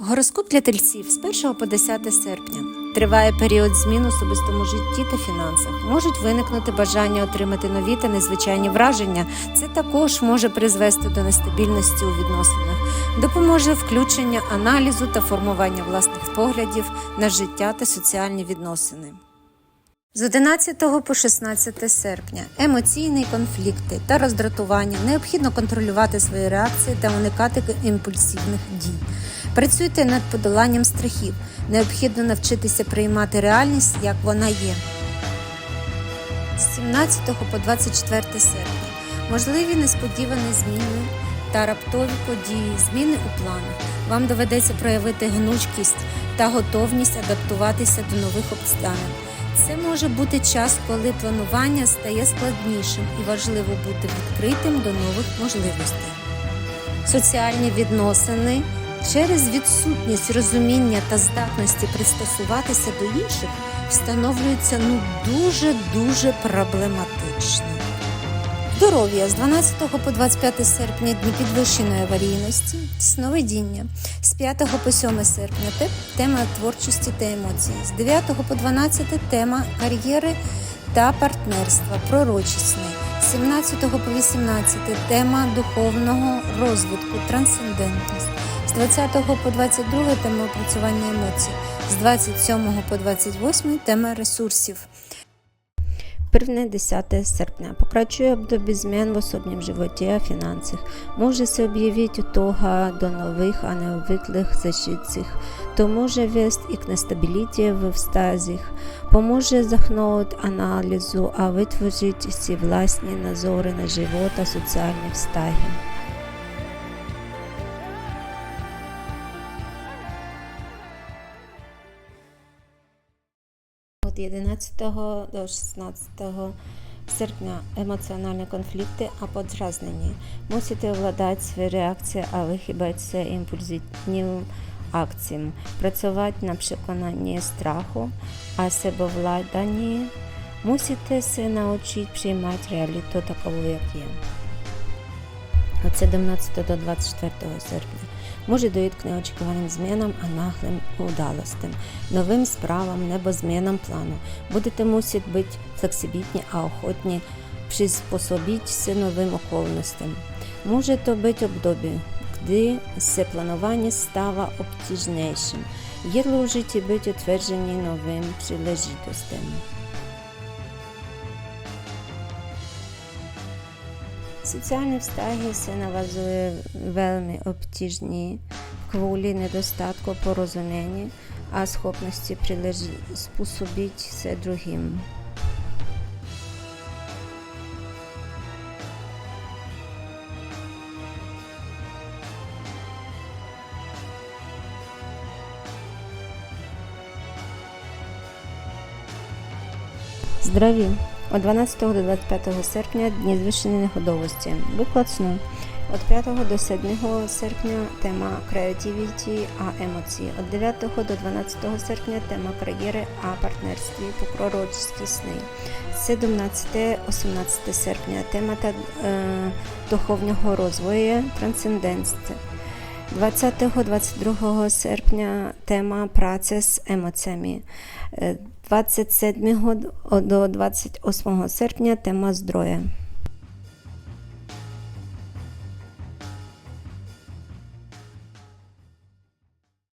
Гороскоп для тельців з 1 по 10 серпня. Триває період змін у особистому житті та фінансах. Можуть виникнути бажання отримати нові та незвичайні враження. Це також може призвести до нестабільності у відносинах, допоможе включення аналізу та формування власних поглядів на життя та соціальні відносини. З 11 по 16 серпня емоційні конфлікти та роздратування необхідно контролювати свої реакції та уникати імпульсивних дій. Працюйте над подоланням страхів. Необхідно навчитися приймати реальність, як вона є. З 17 по 24 серпня можливі несподівані зміни та раптові події, зміни у планах. Вам доведеться проявити гнучкість та готовність адаптуватися до нових обставин. Це може бути час, коли планування стає складнішим і важливо бути відкритим до нових можливостей. Соціальні відносини через відсутність розуміння та здатності пристосуватися до інших встановлюються ну дуже дуже проблематично. Здоров'я. З 12 по 25 серпня дні підвищеної аварійності, сновидіння, з 5 по 7 серпня тема творчості та емоцій, з 9 по 12 тема кар'єри та партнерства, пророчісний, з 17 по 18 тема духовного розвитку, трансцендентність, 20 по 22 тема опрацювання емоцій, з 27 по 28 тема ресурсів. Prvne 10 srpnja pokračuje obdobje zmjen v osobnem živote a financih. Može se objaviti toga do novih, a neobvyklih začetcih. To može vest i k nestabilitije v vstazih. Поможе захнути аналізу, а витворити всі власні назори на живот та соціальні. Od 11 до 16 серпня емоціональні конфлікти а подразнені. Мусите владати свої реакції, а вихибатися імпульсивним акціям. Працювати на переконанні страху, а себовладанні. Мусите се навчити приймати реаліту такову, як є. Od 17 до 24 серпня може дойти к неочікуваним змінам, а наглим удалостям, новим справам, небо змінам плану. Будете мусити бути флексибітні, а охотні приспособитися новим околностям. Може то бути обдобі, gdy se planowanie stawa obciżniejszym. Jedlo w życiu być utwierdzeni nowym przyleżitostem. Соціальні встаги се навазує вельми обтяжні, кволі недостатку порозуміння, а схопності приспособити се другим. Здраві! От 12 до 25 серпня дні звищеної неходовості. Виклад сну. От 5 до 7 серпня тема креативіті, а емоції. От 9 до 12 серпня тема кар'єри, а партнерстві, пророчі сни. З 17-18 серпня тема та, е, духовного розвою, трансцендентства. 20-22 серпня тема праця з емоціями. Е, 27 до 28 серпня тема здоров'я.